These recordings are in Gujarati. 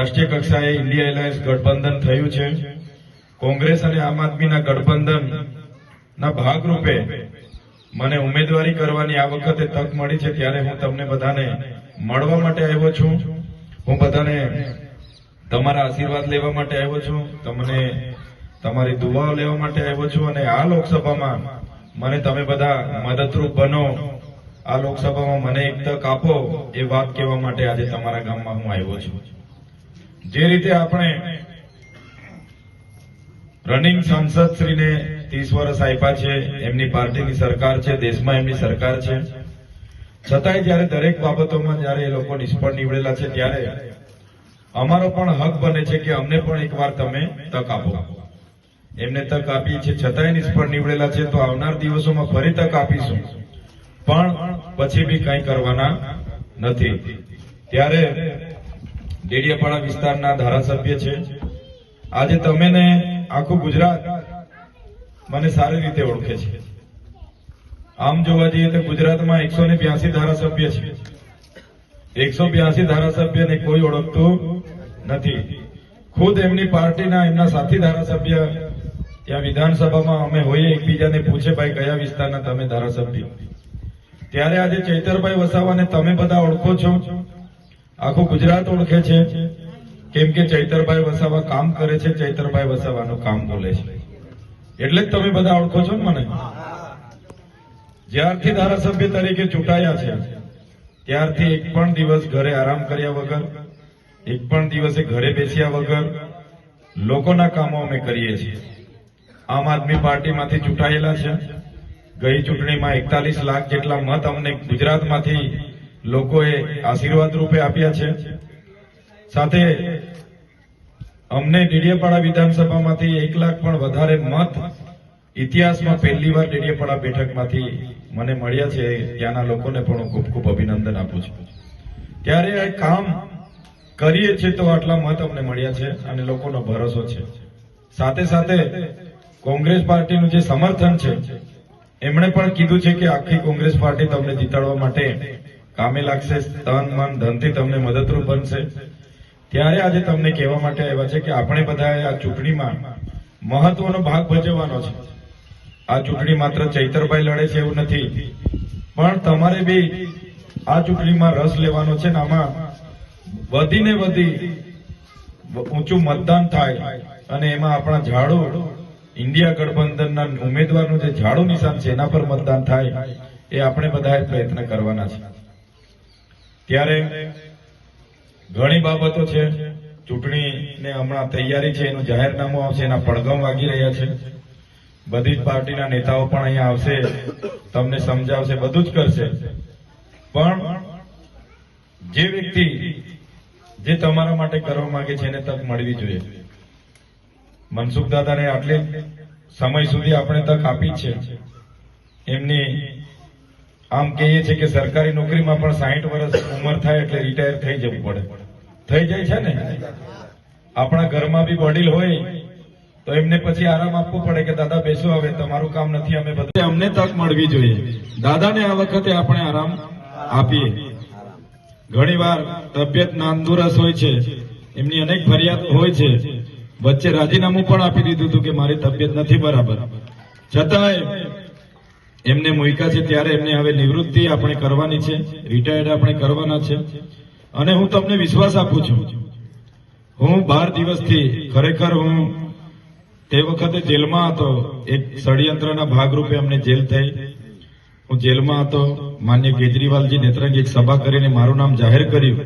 રાષ્ટ્રીય કક્ષાએ ઇન્ડિયા એલાયન્સ ગઠબંધન થયું છે. કોંગ્રેસ અને આમ આદમીના ગઠબંધનના ભાગરૂપે મને ઉમેદવારી કરવાની આ વખતે તક મળી છે ત્યારે હું તમને બધાને મળવા માટે આવ્યો છું. હું બધાને તમારા આશીર્વાદ લેવા માટે આવ્યો છું. તમને તમારી દુવાઓ લેવા માટે આવ્યો છું અને આ લોકસભામાં મને તમે બધા મદદરૂપ બનો. આ લોકસભામાં મને એક તક આપો એ વાત કહેવા માટે આજે તમારા ગામમાં હું આવ્યો છું. જે રીતે આપણે રનિંગ સાંસદશ્રીને ત્રીસ વર્ષ આપ્યા છે, એમની પાર્ટીની સરકાર છે, દેશમાં એમની સરકાર છે. છતાંય જ્યારે દરેક બાબતોમાં જ્યારે એ લોકો નિષ્ફળ નીવડેલા છે, ત્યારે અમારો પણ હક બને છે કે અમને પણ એકવાર તમે તક આપો. એમને તક આપી છે છતાંય નિષ્ફળ નીવડેલા છે, તો આવનાર દિવસોમાં ફરી તક આપીશું. પણ પછી બી કંઈ કરવાના નથી. ત્યારે ડેડિયાપાડા વિસ્તારના ધારાસભ્ય છે. આજે તમે ને આખું ગુજરાત મને સારી રીતે ઓળખે છે. આમ જોવા જઈએ તો ગુજરાતમાં એકસો ને બ્યાસી ધારાસભ્ય છે. એકસો બ્યાસી ધારાસભ્યને કોઈ ઓળખતું નથી. ખુદ એમની પાર્ટીના એમના સાથી ધારાસભ્ય ત્યાં વિધાનસભામાં અમે હોઈએ, એકબીજાને પૂછે, ભાઈ, કયા વિસ્તારના તમે ધારાસભ્ય? ત્યારે આજે ચૈતરભાઈ વસાવાને તમે બધા ઓળખો છો. આખું ગુજરાત ઓળખે છે. કેમ કે ચૈતરભાઈ વસાવા કામ કરે છે, ચૈતરભાઈ વસાવાનું કામ બોલે છે. એટલે જ તમે બધા ઓળખો છો ને મને? જ્યારથી ધારાસભ્ય તરીકે ચૂંટાયા છે, ત્યારથી એક પણ દિવસ ઘરે આરામ કર્યા વગર, એક પણ દિવસે ઘરે બેસ્યા વગર લોકોના કામો અમે કરીએ છીએ. આમ આદમી પાર્ટીમાંથી ચૂંટાયેલા છે. ગઈ ચૂંટણીમાં એકતાલીસ લાખ જેટલા મત અમને ગુજરાતમાંથી લોકોએ આશીર્વાદ રૂપે આપ્યા છે. સાથે અમને ડેડિયાપાડા વિધાનસભામાંથી એક લાખ પણ વધારે મત ઇતિહાસમાં પહેલી વાર ડેડિયાપાડા બેઠકમાંથી મને મળ્યા છે. ત્યાંના લોકોને પણ હું ખૂબ ખૂબ અભિનંદન આપું છું. ત્યારે આ કામ કરીએ છીએ તો આટલા મત અમને મળ્યા છે અને લોકોનો ભરોસો છે. સાથે સાથે કોંગ્રેસ પાર્ટીનું જે સમર્થન છે, એમણે પણ કીધું છે કે આખી કોંગ્રેસ પાર્ટી તમને જીતાડવા માટે કામે લાગશે, તન, મન, ધનથી તમને મદદરૂપ બનશે. ત્યારે આજે તમને કહેવા માટે આવ્યા છે કે આપણે બધાએ આ ચૂંટણીમાં મહત્વનો ભાગ ભજવવાનો છે. આ ચૂંટણી માત્ર ચૈતરભાઈ લડે છે એવું નથી. પણ તમારે બી આ ચૂંટણીમાં રસ લેવાનો છે આમાં વધીને વધી ઊંચું મતદાન થાય અને એમાં આપણા ઝાડુ, ઇન્ડિયા ગઠબંધનના ઉમેદવારનું જે ઝાડુ નિશાન છે, એના પર મતદાન થાય, એ આપણે બધાએ પ્રયત્ન કરવાના છે. ત્યારે ઘણી બાબતો છે. ચૂંટણીને હમણાં તૈયારી છે, એનું જાહેરનામું આવશે, એના પડઘમ વાગી રહ્યા છે. બધી જ પાર્ટીના નેતાઓ પણ અહીંયા આવશે, તમને સમજાવશે, બધું જ કરશે. પણ જે વ્યક્તિ જે તમારા માટે કરવા માંગે છે, એને તક મળવી જોઈએ. મનસુખ દાદાને આટલે સમય સુધી આપણે તક આપી છે. એમની આમ કહીએ છીએ કે સરકારી નોકરીમાં પણ સાહીઠ વર્ષ ઉંમર થાય એટલે રિટાયર થઈ જવું પડે. થઈ જાય છે ને? આપણા ઘરમાં બી વડીલ હોય, તો એમને પછી આરામ આપવો પડે કે દાદા બેસો હવે, તમારું કામ નથી, અમે બધું અમને તક મળવી જોઈએ. દાદાને આ વખતે આપણે આરામ આપીએ. ઘણીવાર તબિયત નાંદુરસ હોય છે, એમની અનેક ફરિયાદ હોય છે. વચ્ચે રાજીનામું પણ આપી દીધું હતું કે મારી તબિયત નથી બરાબર. છતાંય એમને મૂક્યા છે ત્યારે એમને હવે નિવૃત્તિ આપણે કરવાની છે રિટાયર્ડ આપણે કરવાના છે. અને હું તમને વિશ્વાસ આપું છું, હું બાર દિવસથી ખરેખર હું તે વખતે જેલમાં હતો, એક ષડયંત્રના ભાગરૂપે અમને જેલ થઈ. હું જેલમાં હતો, માન્ય કેજરીવાલજી નેત્રંગ એક સભા કરીને મારું નામ જાહેર કર્યું.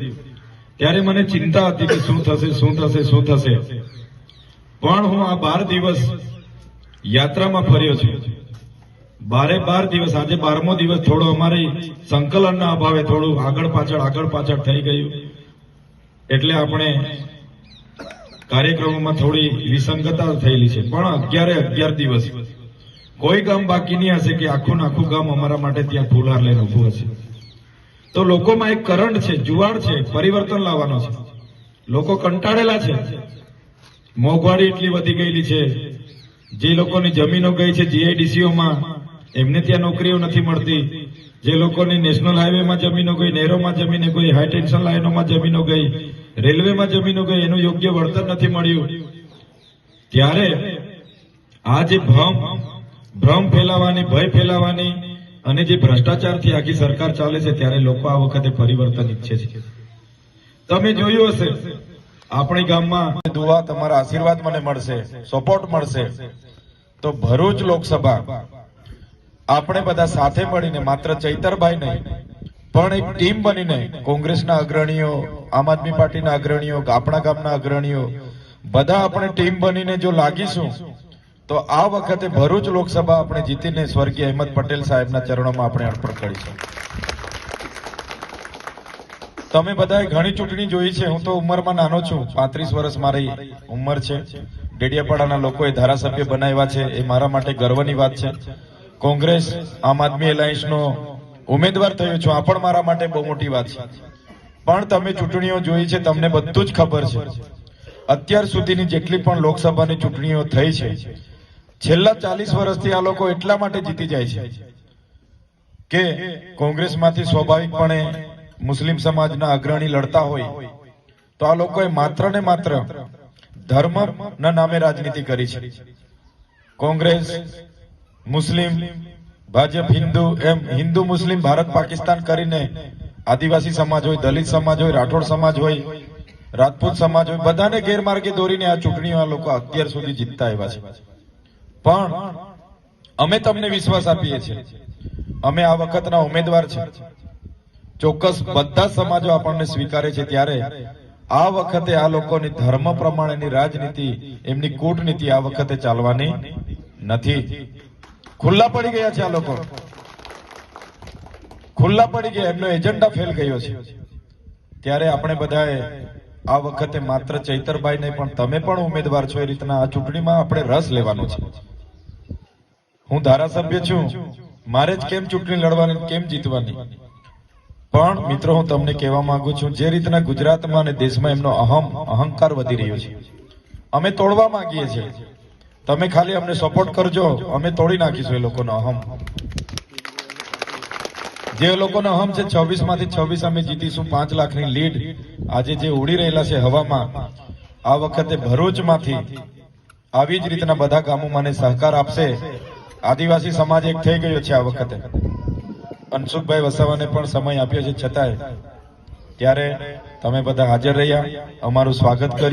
ત્યારે મને ચિંતા હતી કે શું થશે શું થશે શું થશે. પણ હું આ બાર દિવસ યાત્રામાં ફર્યો છું. બારે બાર દિવસ, આજે બારમો દિવસ થોડો અમારી સંકલનના અભાવે થોડું આગળ પાછળ આગળ પાછળ થઈ ગયું. એટલે આપણે કાર્યક્રમોમાં થોડી વિસંગતા થયેલી છે. પણ અગિયારે અગિયાર દિવસ. કોઈ ગામ બાકી નહીં હશે કે આખું આખું ગામ અમારા માટે ત્યાં ફૂલહાર લઈને ઉભું હશે. તો લોકોમાં એક કરંટ છે, જુવાળ છે, પરિવર્તન લાવવાનો છે. લોકો કંટાળેલા છે. મોંઘવારી એટલી વધી ગયેલી છે. જે લોકોની જમીનો ગઈ છે જીઆઈડીસીઓમાં એમને ત્યાં નોકરીઓ નથી મળતી. જે લોકોની નેશનલ હાઈવેમાં જમીનો ગઈ, નહેરોમાં જમીને ગઈ, હાઈ ટેન્શન લાઈનોમાં જમીનો ગઈ, રેલવેમાં જમીનો ગઈ, એનું યોગ્ય વળતર નથી મળ્યું. ત્યારે આ જે ભ્રમ ભ્રમ ફેલાવાની, ભય ફેલાવાની અને જે ભ્રષ્ટાચારથી આખી સરકાર ચાલે છે, ત્યારે લોકો આ વખતે પરિવર્તન ઈચ્છે છે. તમે જોયું હશે, આપણી ગામમાં દુવા તમારા આશીર્વાદ મને મળશે સપોર્ટ મળશે. તો ભરૂચ લોકસભા આપણે બધા સાથે મળીને માત્ર ચૈતરભાઈ નહીં, પણ એક ટીમ બનીને કોંગ્રેસના અગ્રણીઓ, આમ આદમી પાર્ટીના અગ્રણીઓ આપણા ગામના અગ્રણીઓ, બધા આપણે ટીમ બનીને જો લાગીશું, તો આ વખતે ભરૂચ લોકસભા આપણે જીતીને સ્વર્ગીય અહેમદ પટેલ સાહેબના ચરણોમાં આપણે અર્પણ કરીશું. તમે બધાએ ઘણી ચૂંટણી જોઈ છે, હું તો ઉંમરમાં નાનો છું, પાંત્રીસ વર્ષ મારી ઉંમર છે. ડેડિયાપાડાના લોકોએ ધારાસભ્ય બનાવ્યા છે, એ મારા માટે ગર્વની વાત છે. કોંગ્રેસ, આમ આદમી એલાયન્સનો ઉમેદવાર થયો છું. આ પણ મારા માટે બહુ મોટી વાત છે. પણ તમે ચૂંટણીઓ જોઈ છે, તમને બધું જ ખબર છે. અત્યાર સુધીની જેટલી પણ લોકસભાની ચૂંટણીઓ થઈ છે, છેલ્લા ચાલીસ વર્ષથી આ લોકો એટલા માટે જીતી જાય છે કે કોંગ્રેસમાંથી સ્વાભાવિકપણે મુસ્લિમ સમાજના અગ્રણી લડતા હોય, તો આ લોકોએ માત્ર ને માત્ર ધર્મના નામે રાજનીતિ કરી છે. કોંગ્રેસ મુસ્લિમ, ભાજપ, હિન્દુ, એમ હિન્દુ, મુસ્લિમ, ભારત, પાકિસ્તાન કરીને આદિવાસી સમાજ હોય, દલિત સમાજ હોય, રાઠોડ સમાજ હોય, રાજપૂત સમાજ હોય, બધાને ગેરમાર્ગે દોરીને આ ચૂંટણીમાં લોકો અત્યાર સુધી જીતતા આવ્યા છે. પણ અમે તમને વિશ્વાસ આપીએ છીએ. અમે આ વખતના ઉમેદવાર છે. ચોક્કસ બધા સમાજો આપણને સ્વીકારે છે ત્યારે આ વખતે આ લોકોની ધર્મ પ્રમાણેની રાજનીતિ, એમની કૂટનીતિ આ વખતે ચાલવાની નથી. ખુલ્લા પડી ગયા છે આ લોકો. ખુલ્લા પડી ગયા, એમનો એજન્ડા ફેલ ગયો છે. ત્યારે આપણે બધાએ આ વખતે માત્ર ચૈતરભાઈ નહીં પણ તમે પણ ઉમેદવાર છો એ રીતના આ ચૂંટણીમાં આપણે રસ લેવાનો છે. હું ધારાસભ્ય છું. મારે જ કેમ ચૂંટણી લડવાની, કેમ જીતવાની? પણ મિત્રો, હું તમને કહેવા માંગુ છું, જે રીતના ગુજરાતમાં અને દેશમાં એમનો અહમ, અહંકાર વધી રહ્યો છે, અમે તોડવા માંગીએ છીએ. તમે ખાલી અમને સપોર્ટ કરજો. અમે તોડી નાખીશું એ લોકોનો અહમ. જે લોકોનો અહમ છે છવ્વીસમાંથી છવ્વીસ અમે જીતીશું. પાંચ લાખની લીડ આજે જે ઉડી રહેલા છે હવામાં, આ વખતે ભરૂચમાંથી આવી જ રીતના બધા ગામો મને સહકાર આપશે. આદિવાસી સમાજ એક થઈ ગયો છે આ વખતે. અનસુખભાઈ વસાવાને પણ સમય આપ્યો છે છતાંય. ત્યારે તમે બધા હાજર રહ્યા. અમારું સ્વાગત કર્યું.